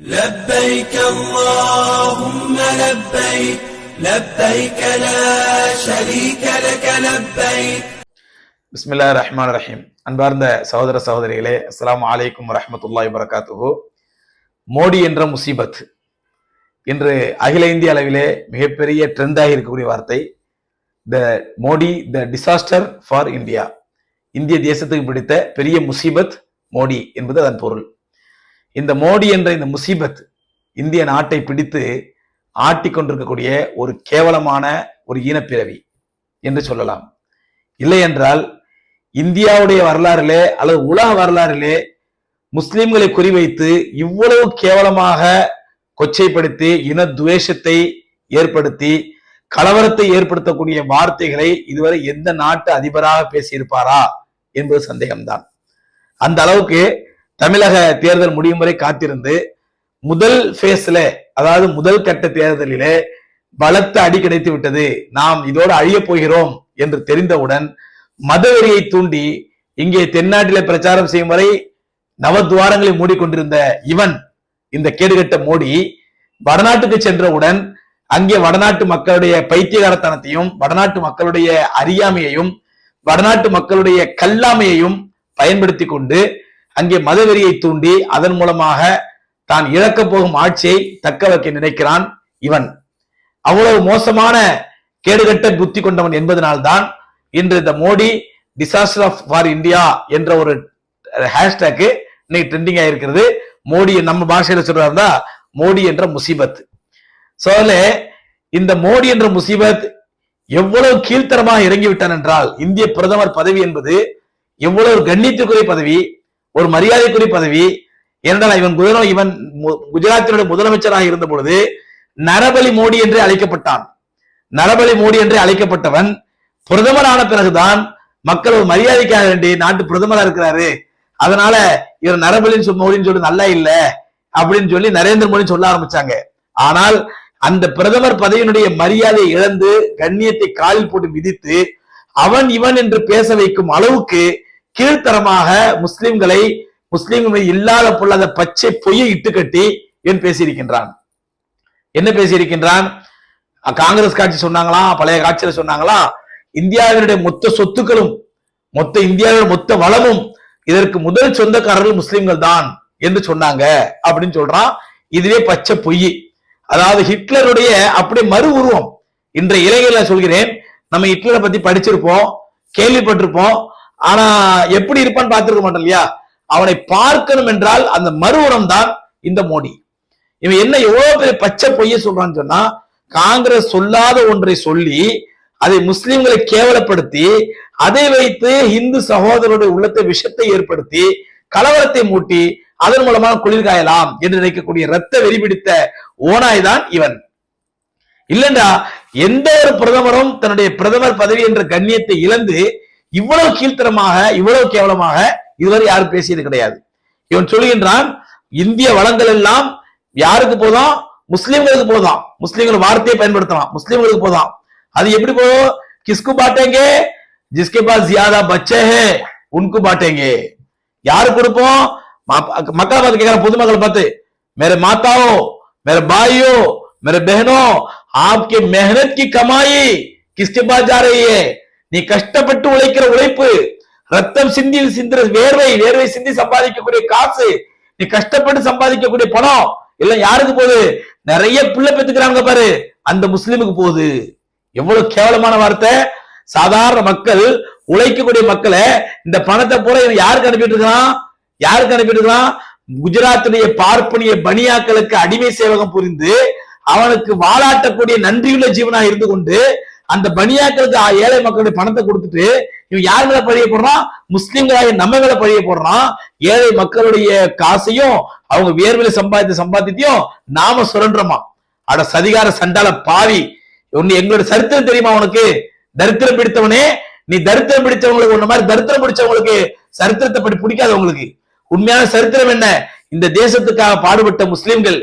لبيك اللهم لبيك لبيك لا شريك لك لبيك பிஸ்மில்லா ரஹ்மான் ரஹீம் அன்பார்ந்த சகோதர சகோதரிகளே அஸ்ஸலாமு அலைக்கும் வரஹ்மத்துல்லாஹி வரகாத்துஹு மோடி என்ற முசீபத் இன்று அகில இந்திய அளவிலே மிகப்பெரிய ட்ரெண்டாகி இருக்கக்கூடிய வார்த்தை the Modi the disaster for India இந்திய தேசத்துக்கு பிடித்த பெரிய முசீபத் மோடி என்பது அதன் பொருள் இந்த மோடி என்ற இந்த முசீபத் இந்திய நாட்டை பிடித்து ஆட்டி கொண்டிருக்கக்கூடிய ஒரு கேவலமான ஒரு இனப்பிறவி என்று சொல்லலாம். இல்லை என்றால் இந்தியாவுடைய வரலாறிலே அல்லது உலக வரலாறிலே முஸ்லிம்களை குறிவைத்து இவ்வளவு கேவலமாக கொச்சைப்படுத்தி இன துவேஷத்தை ஏற்படுத்தி கலவரத்தை ஏற்படுத்தக்கூடிய வார்த்தைகளை இதுவரை எந்த நாட்டு அதிபராக பேசியிருப்பாரா என்பது சந்தேகம்தான். அந்த அளவுக்கு தமிழக தேர்தல் முடியும் வரை காத்திருந்து முதல் ஃபேஸ்ல அதாவது முதல் கட்ட தேர்தலிலே பலத்த அடி கிடைத்து விட்டது. நாம் இதோடு அழியப் போகிறோம் என்று தெரிந்தவுடன் மதவெறியை தூண்டி இங்கே தென்னாட்டிலே பிரச்சாரம் செய்யும் வரை நவத்வாரங்களை மூடிக்கொண்டிருந்த இவன் இந்த கேடுகட்ட மோடி வடநாட்டுக்கு சென்றவுடன் அங்கே வடநாட்டு மக்களுடைய பைத்தியகாரத்தனத்தையும் வடநாட்டு மக்களுடைய அறியாமையையும் வடநாட்டு மக்களுடைய கல்லாமையையும் பயன்படுத்தி கொண்டு அங்கே மதவெறியை தூண்டி அதன் மூலமாக தான் இழக்கப் போகும் ஆட்சியை தக்க வைக்க நினைக்கிறான் இவன். அவ்வளவு மோசமான கேடுகட்ட புத்தி கொண்டவன் என்பதனால்தான் இன்று இந்த Modi disaster of for India என்ற ஒரு ஹேஷ்டேக்கு இன்னைக்கு ட்ரெண்டிங் ஆயிருக்கிறது மோடி நம்ம பாஷையில சொல்றாருந்தா மோடி என்ற முசீபத். சோ இந்த மோடி என்ற முசீபத் எவ்வளவு கீழ்த்தரமாக இறங்கிவிட்டான் என்றால் இந்திய பிரதமர் பதவி என்பது எவ்வளவு கண்ணியத்துக்குரிய பதவி ஒரு மரியாதைக்குரிய பதவி ஏனென்றால் இவன் குஜராத் இவன் குஜராத்தினுடைய முதலமைச்சராக இருந்த பொழுது நரபலி மோடி என்று அழைக்கப்பட்டான். நரபலி மோடி என்று அழைக்கப்பட்டவன் பிரதமரான பிறகுதான் மக்கள் ஒரு மரியாதைக்காக வேண்டி நாட்டு பிரதமரா இருக்கிறாரு. அதனால இவர் நரபலின்னு சொல் மோடின்னு சொல்லி நல்லா இல்ல அப்படின்னு சொல்லி நரேந்திர மோடி சொல்ல ஆரம்பிச்சாங்க. ஆனால் அந்த பிரதமர் பதவியினுடைய மரியாதையை இழந்து கண்ணியத்தை காலில் போட்டு மிதித்து அவன் இவன் என்று பேச வைக்கும் அளவுக்கு கீழ்த்தரமாக முஸ்லிம்களை முஸ்லிம்கள் இல்லாத பொல்லாத பச்சை பொய்யை இட்டுக்கட்டி என் பேசியிருக்கின்றான்? என்ன பேசியிருக்கின்றான்? காங்கிரஸ் காட்சி சொன்னாங்களாம் பழைய காட்சியில சொன்னாங்களா? இந்தியாவினுடைய மொத்த சொத்துக்களும் மொத்த இந்தியாவின் மொத்த வளமும் இதற்கு முதல் சொந்தக்காரர்கள் முஸ்லிம்கள் தான் என்று சொன்னாங்க அப்படின்னு சொல்றான். இதுவே பச்சை பொய். அதாவது ஹிட்லருடைய அப்படியே மறு உருவம். இன்றைய இளைஞர்ல சொல்கிறேன் நம்ம ஹிட்லரை பத்தி படிச்சிருப்போம் கேள்விப்பட்டிருப்போம். ஆனா எப்படி இருப்பான்னு பார்த்திருக்க மாட்டோம் இல்லையா? அவனை பார்க்கணும் என்றால் அந்த மறுவுரம் தான் இந்த மோடி. இவன் என்ன எவ்வளவு பெரிய பச்சை பொய்ய சொல்றான்னு சொன்னா காங்கிரஸ் சொல்லாத ஒன்றை சொல்லி அதை முஸ்லிம்களை கேவலப்படுத்தி அதை வைத்து இந்து சகோதரருடைய உள்ளத்தை விஷத்தை ஏற்படுத்தி கலவரத்தை மூட்டி அதன் மூலமாக குளிர் காயலாம் என்று நினைக்கக்கூடிய ரத்த வெறிபிடித்த ஓனாய் தான் இவன். இல்லண்டா எந்த ஒரு பிரதமரும் தன்னுடைய பிரதமர் பதவி என்ற கண்ணியத்தை இழந்து இவ்வளவு கீழ்த்தரமாக இவ்வளவு கேவலமாக இதுவரை யாரும் பேசியது கிடையாது. இவன் சொல்லுகின்றான் இந்திய வளங்கள் எல்லாம் யாருக்கு போதாம்? முஸ்லீம்களுக்கு போதாம். முஸ்லிம்கள் வார்த்தையை பயன்படுத்தலாம். முஸ்லிம்களுக்கு போதாம். அது எப்படி போதும்? கிஸ்கு பாட்டேங்கே ஜிஸ்கே பா ஜியாதா பச்சேஹே உன்கு பாட்டேங்கே. யாரு கொடுப்போம்? மக்கள் பார்த்து கேட்கிற பொதுமக்கள் பார்த்து மேரே மாத்தாவோ மேரே பாயோ மேரே பஹனோ ஆப்கே மெஹனத் கி கமாயி கிஸ்கே பா ஜா ரஹி நீ கஷ்டப்பட்டு உழைக்கிற உழைப்பு ரத்தம் சிந்தி சிந்துற வேர்வை வேர்வை சிந்தி சம்பாதிக்கக்கூடிய காசு நீ கஷ்டப்பட்டு சம்பாதிக்கக்கூடிய பணம் எல்லாம் யாருக்கு போகுது? நிறைய பிள்ளை பெத்துக்கிறாங்க பாரு அந்த முஸ்லிமுக்கு போகுது. எவ்வளவு கேவலமான வார்த்தை. சாதாரண மக்கள் உழைக்கக்கூடிய மக்களை இந்த பணத்தை போல இவன் யாருக்கு அனுப்பிட்டு இருக்கான் யாருக்கு அனுப்பிட்டு இருக்கான் குஜராத்துடைய பார்ப்பனிய பனியாக்களுக்கு அடிமை சேவகம் புரிந்து அவனுக்கு வாழாட்டக்கூடிய நன்றியுள்ள ஜீவனா இருந்து கொண்டு அந்த பனியாக்களுக்கு ஏழை மக்களுடைய பணத்தை கொடுத்துட்டு இவன் யார் மேல பழிய போடுறான்? முஸ்லிம்களாக நம்ம மேல பழிய போடுறான். ஏழை மக்களுடைய காசையும் அவங்க வியர்வையில சம்பாதித்த சம்பாத்தியத்தையும் நாம சுரண்டுறோமா? அட சதிகார சண்டால பாவி. ஒன்னு எங்களோட சரித்திரம் தெரியுமா உனக்கு? தரித்திரம் பிடித்தவனே நீ தரித்திரம் பிடிச்சவங்களுக்கு உன்ன மாதிரி தரித்திரம் பிடிச்சவங்களுக்கு சரித்திரத்தை படி பிடிக்காது உங்களுக்கு. உண்மையான சரித்திரம் என்ன? இந்த தேசத்துக்காக பாடுபட்ட முஸ்லிம்கள்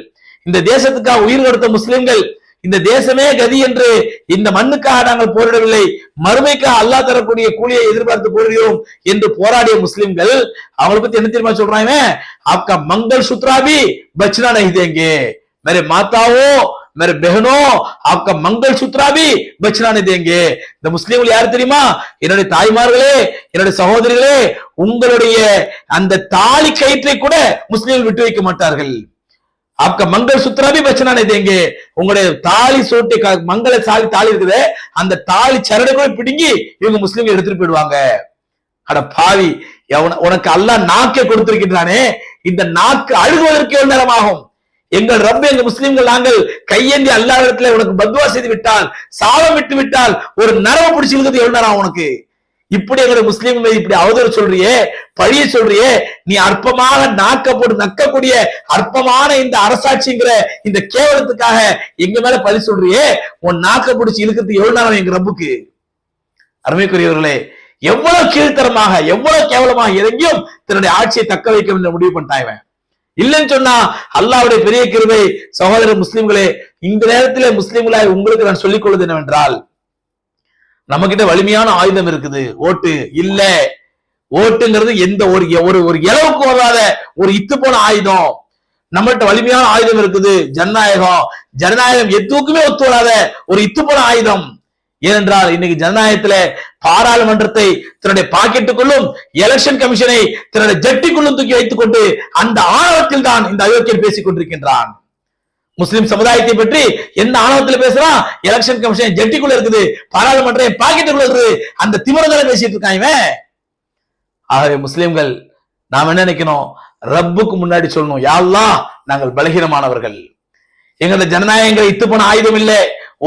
இந்த தேசத்துக்காக உயிர் கொடுத்த முஸ்லிம்கள் இந்த தேசமே கதி என்று இந்த மண்ணுக்காக நாங்கள் போரிடவில்லை மறுமைக்காக அல்லாஹ் தரக்கூடிய கூலியை எதிர்பார்த்து போரிடுகிறோம் என்று போராடிய முஸ்லிம்கள் அவங்களை பத்தி என்ன தெரியுமா சொல்றாங்க आपका मंगल सूत्रा भी बचना नहीं देंगे मेरे माताओं मेरे बहनों आपका मंगल सूत्रा भी बचना नहीं देंगे இந்த முஸ்லீம்கள் யார் தெரியுமா என்னுடைய தாய்மார்களே என்னுடைய சகோதரிகளே உங்களுடைய அந்த தாலி கயிற்றை கூட முஸ்லீம்கள் விட்டு வைக்க மாட்டார்கள் आपका मंगल सूत्रा भी बचना नहीं देंगे உங்களுடைய தாலி சோட்டி க- மங்கள சாலி தாலி இருக்குது அந்த தாலி சரடை கூட பிடுங்கி இவங்க முஸ்லீம்கள் எடுத்துட்டு போயிடுவாங்க அட பாவி எவன- உனக்கு அல்லாஹ் நாக்கை கொடுத்திருக்கின்றானே இந்த நாக்கு அழுகுவதற்கு எவ்வளவு நேரம் ஆகும் எங்கள் ரப்ப எங்க முஸ்லிம்கள் நாங்கள் கையேந்தி அல்லாஹ்விடத்துல உனக்கு பத்வா செய்து விட்டால் சாபம் விட்டு விட்டால் ஒரு நரவ பிடிச்சிருக்கிறது எவ்வளவு நேரம் ஆகும் உனக்கு இப்படி எங்களை முஸ்லீம் இப்படி அவதூறு சொல்றியே பழிய சொல்றியே நீ அற்பமாக நாக்க போட்டு நக்கக்கூடிய அற்பமான இந்த அரசாட்சிங்கிற இந்த கேவலத்துக்காக எங்க மேல பழி சொல்றியே உன் நாக்க பிடிச்சி இழுக்கிறதுக்கு எவ்வளவு நேரம் எங்க ரப்புக்கு? அருமைக்குரியவர்களே எவ்வளவு கீழ்த்தரமாக எவ்வளவு கேவலமாக இறங்கியும் தன்னுடைய ஆட்சியை தக்க வைக்க என்று முடிவு பண்ணிட்டான் இல்லைன்னு சொன்னா அல்லாவுடைய பெரிய கிருபை சகோதர முஸ்லிம்களே இந்த நேரத்திலே முஸ்லிம்களாய் உங்களுக்கு நான் சொல்லிக் கொள்வது என்னவென்றால் நம்ம கிட்ட வலிமையான ஆயுதம் இருக்குது. ஓட்டு இல்ல. ஓட்டுங்கிறது எந்த ஒரு ஒரு ஒரு இளவுக்கு வராத ஒரு இத்து போன ஆயுதம். நம்மகிட்ட வலிமையான ஆயுதம் இருக்குது. ஜனநாயகம். ஜனநாயகம் எதுக்குமே ஒத்து வராத ஒரு இத்து போன ஆயுதம். ஏனென்றால் இன்னைக்கு ஜனநாயகத்துல பாராளுமன்றத்தை தன்னுடைய பாக்கெட்டுக்குள்ளும் எலெக்ஷன் கமிஷனை தன்னுடைய ஜட்டிக்குள்ளும் தூக்கி வைத்துக் கொண்டு அந்த ஆணவத்தில் தான் இந்த அயோக்கியர் பேசிக் கொண்டிருக்கின்றான் முஸ்லிம் சமுதாயத்தை பற்றி எந்த ஆணவத்தில் பேசுறான் எலெக்ஷன் கமிஷன் ஜெட்டிக்குள்ள இருக்குது பாராளுமன்றம் பாக்கெட்டுக்குள்ள இருக்குது. அந்த திமிரங்களை பேசிட்டு இருக்கான் இவன். ஆகவே முஸ்லிம்கள் நாம் என்ன நினைக்கணும்? ரப்புக்கு முன்னாடி சொல்லணும். யாழ்லாம் நாங்கள் பலகீனமானவர்கள். எங்களோட ஜனநாயகங்களை இத்து போன ஆயுதம் இல்லை?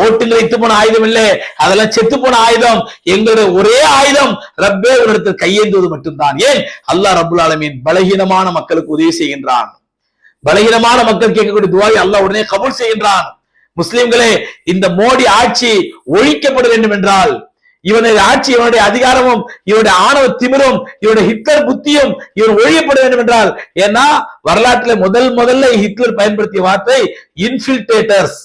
ஓட்டுங்களை இத்து போன ஆயுதம் இல்லை? அதெல்லாம் செத்து போன ஆயுதம். எங்களுடைய ஒரே ஆயுதம் ரப்பே ஒரு இடத்தில் கையேந்துவது மட்டும்தான். ஏன்? அல்லாஹ் ரபுல் ஆலமின் பலகீனமான மக்களுக்கு உதவி செய்கின்றான். பலகீனமான மக்கள் கேட்கக்கூடிய துவாயை அல்லாஹ் உடனே கபூல் செய்கின்றான். முஸ்லிம்களே இந்த மோடி ஆட்சி ஒழிக்கப்பட வேண்டும் என்றால் இவனது ஆட்சி இவனுடைய அதிகாரமும் இவனுடைய ஆணவ திமிரும் இவனுடைய ஹிட்லர் புத்தியும் இவன் ஒழியப்பட வேண்டும் என்றால் ஏன்னா வரலாற்றுல முதல் முதல்ல ஹிட்லர் பயன்படுத்திய வார்த்தை இன்ஃபில்டேட்டர்ஸ்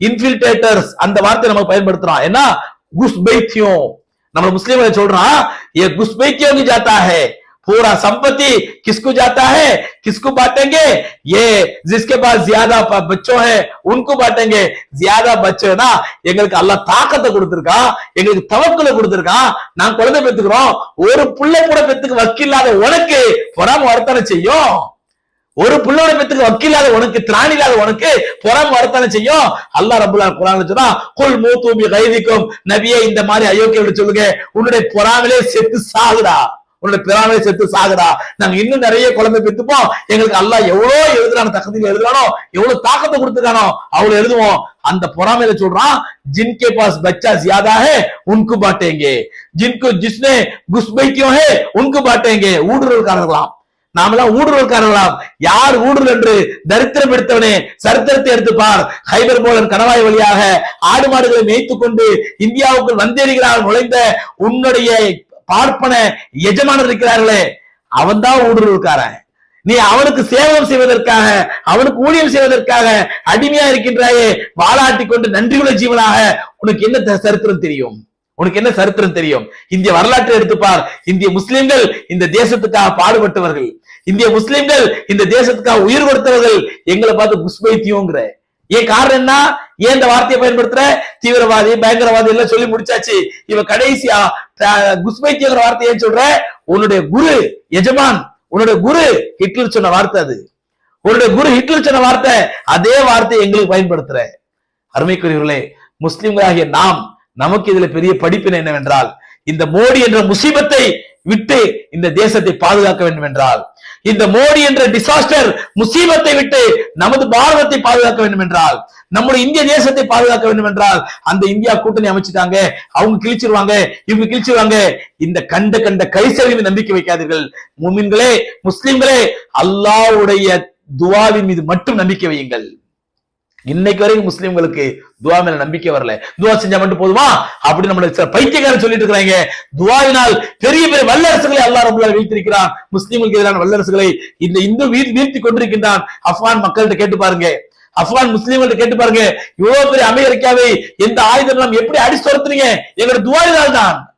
இன்ஃபில்டேட்டர்ஸ் அந்த வார்த்தை நம்ம பயன்படுத்துறோம் ஏன்னா குஸ்பைத்தியம். நம்ம முஸ்லீம்களை சொல்றான் ஏ குஸ்பைத்தியம் ஜாத்தா पूरा संपत्ति किसको जाता है? किसको बांटेंगे? ये जिसके पास ज्यादा बच्चों हैं உனக்கு பாட்டங்க ஜியாதா பச்சனா எங்களுக்கு அல்ல தாக்கத்தை கொடுத்துருக்கான் எங்களுக்கு தவக்கலை கொடுத்துருக்கான் நான் குழந்தை பெத்துக்கிறோம் ஒரு புள்ளை கூட பெத்துக்கு வக்கில்லாத உனக்கு பொறாம வர்த்தனை செய்யும்? ஒரு பிள்ளையோட பெத்துக்கு வக்கீலாத உனக்கு திராணி இல்லாத உனக்கு புறம் வரத்தானே செய்யும்? அல்லாஹ் ரபுல்லா குரான் சொன்னா குல் மூத்தூமி கைதிக்கும். நபியே இந்த மாதிரி அயோக்கியம் சொல்லுங்க உன்னுடைய பொறாமலே செத்து சாகுடா. உன்னுடைய பிறாமலே செத்து சாகுடா நாங்க இன்னும் நிறைய குழந்தை பெத்துப்போம் எங்களுக்கு அல்லாஹ் எவ்வளவு எழுதுறான தகுதியில் எழுதுறானோ எவ்வளவு தாக்கத்தை கொடுத்துருக்கானோ அவ்வளவு எழுதுவோம் அந்த பொறாமையில சொல்றான் जिनके पास बच्चा ज्यादा है उनको बांटेंगे जिनको जिसने घुसबैतियों है उनको बांटेंगे ஊடுருவல்காரர்களாம் நாமெல்லாம் ஊடுருவல்காரர்களாம் யார் ஊடுருவல் என்று தரித்திரம் எடுத்தவனே சரித்திரத்தை எடுத்து பார் ஹைபர் போலன் கணவாய் வழியாக ஆடு மாடுகளை மேய்த்துக் கொண்டு இந்தியாவுக்குள் வந்தேறுகிறார் நுழைந்த உன்னுடைய பார்ப்பன எஜமானர் இருக்கிறார்களே அவன்தான் ஊடுருவுக்காரன். நீ அவனுக்கு சேவகம் செய்வதற்காக அவனுக்கு ஊழியம் செய்வதற்காக அடிமையா இருக்கின்றாயே வாழாட்டி கொண்டு நன்றியுள்ள ஜீவனாக உனக்கு என்ன சரித்திரம் தெரியும்? உனக்கு என்ன சரித்திரம் தெரியும்? இந்திய வரலாற்றை எடுத்துப்பார் இந்திய முஸ்லிம்கள் இந்த தேசத்துக்காக பாடுபட்டவர்கள். இந்திய முஸ்லிம்கள் இந்த தேசத்துக்காக உயிர் கொடுத்தவர்கள். எங்களை பார்த்து குஸ்பைத்தியோங்கிற ஏன் காரணம் என்ன? ஏன் இந்த வார்த்தையை பயன்படுத்துற? தீவிரவாதி பயங்கரவாதி எல்லாம் சொல்லி முடிச்சாச்சு. இவ கடைசியா த- வார்த்தை ஏன் சொல்ற? உன்னுடைய குரு எஜமான் உன்னுடைய குரு ஹிட்லர் சொன்ன வார்த்தை அது. உன்னுடைய குரு ஹிட்லர் சொன்ன வார்த்தை அதே வார்த்தையை எங்களுக்கு பயன்படுத்துற. அருமைக்குரியவர்களே முஸ்லிம்களாகிய நாம் நமக்கு இதுல பெரிய படிப்பினை என்னவென்றால் இந்த மோடி என்ற முசீபத்தை விட்டு இந்த தேசத்தை பாதுகாக்க வேண்டும் என்றால் இந்த மோடி என்ற டிசாஸ்டர் முசீபத்தை விட்டு நமது பாரதத்தை பாதுகாக்க வேண்டும் என்றால் நம்முடைய இந்திய தேசத்தை பாதுகாக்க வேண்டும் என்றால் அந்த இந்தியா கூட்டணி அமைச்சிட்டாங்க அவங்க கிழிச்சிருவாங்க இவங்க கிழிச்சிருவாங்க. இந்த கண்ட கண்ட கைசரிவு நம்பிக்கை வைக்காதீர்கள். முமின்களே முஸ்லிம்களே அல்லாவுடைய துவாவின் மீது மட்டும் நம்பிக்கை வையுங்கள். இன்னைக்கு வரைக்கும் முஸ்லிம்களுக்கு துவா மேல நம்பிக்கை வரல. துவா செஞ்சா மட்டும் போதுமா? அப்படி நம்மள சில பைத்தியக்காரன் சொல்லிட்டு இருக்கிறாங்க. துவாவினால் பெரிய பெரிய வல்லரசுகளை அல்லாஹ் ரொம்ப வைத்திருக்கிறான். முஸ்லீம்களுக்கு எதிரான வல்லரசுகளை இந்த இந்து வீழ்த்தி கொண்டிருக்கின்றான். அஃபான் மக்கள்கிட்ட கேட்டு பாருங்க. ஆப்கான் முஸ்லீம்கள் கேட்டு பாருங்க. இவ்வளவு பெரிய அமெரிக்காவை எந்த ஆயுதம் நாம் எப்படி அடிச்சு துரத்துறீங்க எங்களோட துவாயினால் தான்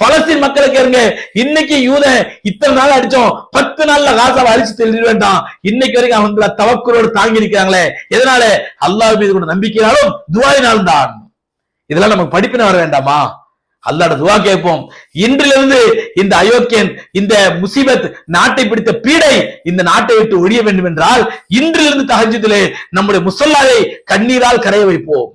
பலஸ்தீன் மக்களை இருங்க இன்னைக்கு யூத இத்தனை நாள் அடிச்சோம். பத்து நாள்ல காசாவை அழிச்சு தெளிவு வேண்டாம். இன்னைக்கு வரைக்கும் அவங்கள தவக்குறோடு தாங்கி இருக்கிறாங்களே எதனால? அல்லாஹ் மீது கூட நம்பிக்கையினாலும் துவாயினாலும் தான் இதெல்லாம் நமக்கு படிப்பின வர வேண்டாமா? அல்லாட துவா கேட்போம். இன்றிலிருந்து இந்த அயோக்கியன் இந்த முசீபத் நாட்டை பிடித்த பீடை இந்த நாட்டை விட்டு ஒழிய வேண்டும் என்றால் இன்றிலிருந்து தஹஜுதிலே நம்முடைய முசல்லாவை கண்ணீரால் கரைய வைப்போம்.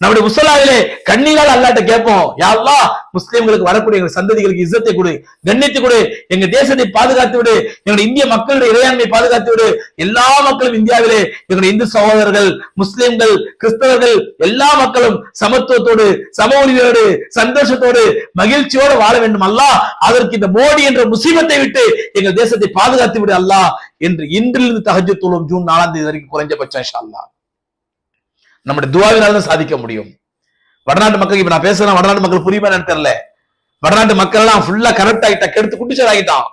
நம்முடைய முசலாவிலே கண்ணீரால் அல்லாட்ட கேட்போம். யாவா அல்லாஹ் முஸ்லிம்களுக்கு வரக்கூடிய எங்க சந்ததிகளுக்கு இசத்தை கொடு கண்ணித்து கொடு எங்க தேசத்தை பாதுகாத்து விடு எங்களுடைய இந்திய மக்களுடைய இறையாண்மை பாதுகாத்து விடு. எல்லா மக்களும் இந்தியாவிலே எங்களுடைய இந்து சகோதரர்கள் முஸ்லிம்கள் கிறிஸ்தவர்கள் எல்லா மக்களும் சமத்துவத்தோடு சம உரிமையோடு சந்தோஷத்தோடு மகிழ்ச்சியோடு வாழ வேண்டும். அல்லா அதற்கு இந்த மோடி என்ற முசீபத்தை விட்டு எங்கள் தேசத்தை பாதுகாத்து விடு அல்லா என்று இன்றிலிருந்து தகஜ தொழும் ஜூன் நாலாம் தேதி வரைக்கும் குறைஞ்சபட்சம் இன்ஷா அல்லாஹ். நம்முடைய துவாவினால தான் சாதிக்க முடியும். வடநாட்டு மக்கள் இப்ப நான் பேசுறேன் வடநாட்டு மக்கள் புரியுமா என்னன்னு தெரியல. வடநாட்டு மக்கள் எல்லாம் ஃபுல்லா கரெக்ட் ஆகிட்டா கெடுத்து குட்டிச்சல் ஆகிட்டான்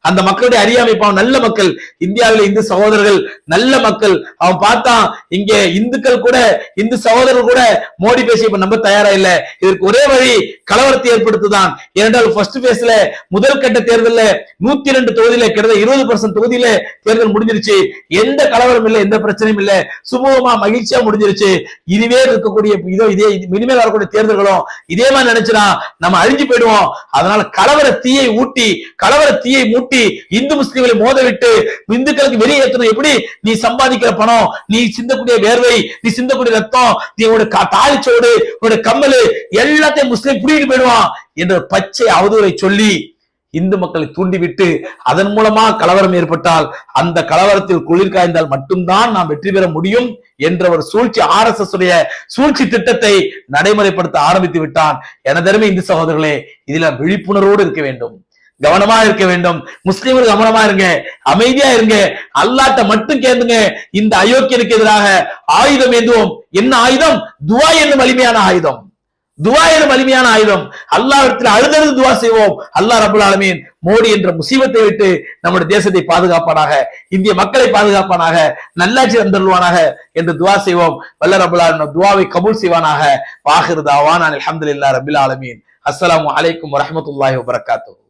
அந்த மக்களுடைய அறியாமை பாவம் நல்ல மக்கள் இந்தியாவில இந்து சகோதரர்கள் நல்ல மக்கள். அவன் பார்த்தான் இங்க இந்துக்கள் கூட இந்து சகோதரர்கள் கூட மோடி பேசி இப்ப நம்ப தயாரா இல்ல. இதற்கு ஒரே வழி கலவரத்தை ஏற்படுத்துதான். ஏனென்றால் ஃபர்ஸ்ட் பேஸ்ல முதல் கட்ட தேர்தல்ல நூத்தி ரெண்டு தொகுதியில கிட்டத்தட்ட இருபது பர்சன்ட் தொகுதியில தேர்தல் முடிஞ்சிருச்சு. எந்த கலவரம் இல்லை எந்த பிரச்சனையும் இல்ல. சுமூகமா மகிழ்ச்சியா முடிஞ்சிருச்சு. இனிமே இருக்கக்கூடிய இதோ இதே இனிமேல் வரக்கூடிய தேர்தல்களும் இதே மாதிரி நினைச்சுனா நம்ம அழிஞ்சு போயிடுவோம். அதனால கலவர தீயை ஊட்டி கலவர தீயை மூட்டி இந்து முஸ்லிம்களை மோதவிட்டு இந்துக்களுக்கு இந்துக்களுக்கு வெளியேற்றணும் எப்படி? நீ சம்பாதிக்கிற பணம் நீ சிந்தக்கூடிய வேர்வை நீ சிந்தக்கூடிய ரத்தம் நீ உன்னோட தாலிச்சோடு உன்னோட கம்மல் எல்லாத்தையும் முஸ்லீம் புடிக்கிட்டு போயிடுவான் என்ற பச்சை அவதூறை சொல்லி இந்து மக்களை தூண்டிவிட்டு அதன் மூலமா கலவரம் ஏற்பட்டால் அந்த கலவரத்தில் குளிர் காய்ந்தால் மட்டும்தான் நாம் வெற்றி பெற முடியும் என்ற ஒரு சூழ்ச்சி ஆர் எஸ் உடைய சூழ்ச்சி திட்டத்தை நடைமுறைப்படுத்த ஆரம்பித்து விட்டான். எனதருமை இந்து சகோதரர்களே இதுல விழிப்புணர்வோடு இருக்க வேண்டும். கவனமா இருக்க வேண்டும். முஸ்லிம்கள் கவனமா இருங்க. அமைதியா இருங்க. அல்லாட்ட மட்டும் கேளுங்க. இந்த அயோக்கியனுக்கு எதிராக ஆயுதம் ஏந்துவோம். என்ன ஆயுதம்? துவா என்னும் வலிமையான ஆயுதம். துவா எனும் வலிமையான ஆயுதம். அல்லாவிடத்தில் அழுதழுது துவா செய்வோம். அல்லாஹ் ரபுல் ஆலமீன் மோடி என்ற முசீபத்தை விட்டு நம்முடைய தேசத்தை பாதுகாப்பானாக இந்திய மக்களை பாதுகாப்பானாக நல்லாட்சி தந்தருவானாக என்று துவா செய்வோம். வல்ல ரபுல் ஆலமின் துவாவை கபூல் செய்வானாக. வாகிருதாவான் அலமதுல்லா ரபுல் ஆலமீன். அஸ்லாம் அலைக்கும் வரமத்துல்லாஹி வபரகாத்துஹு.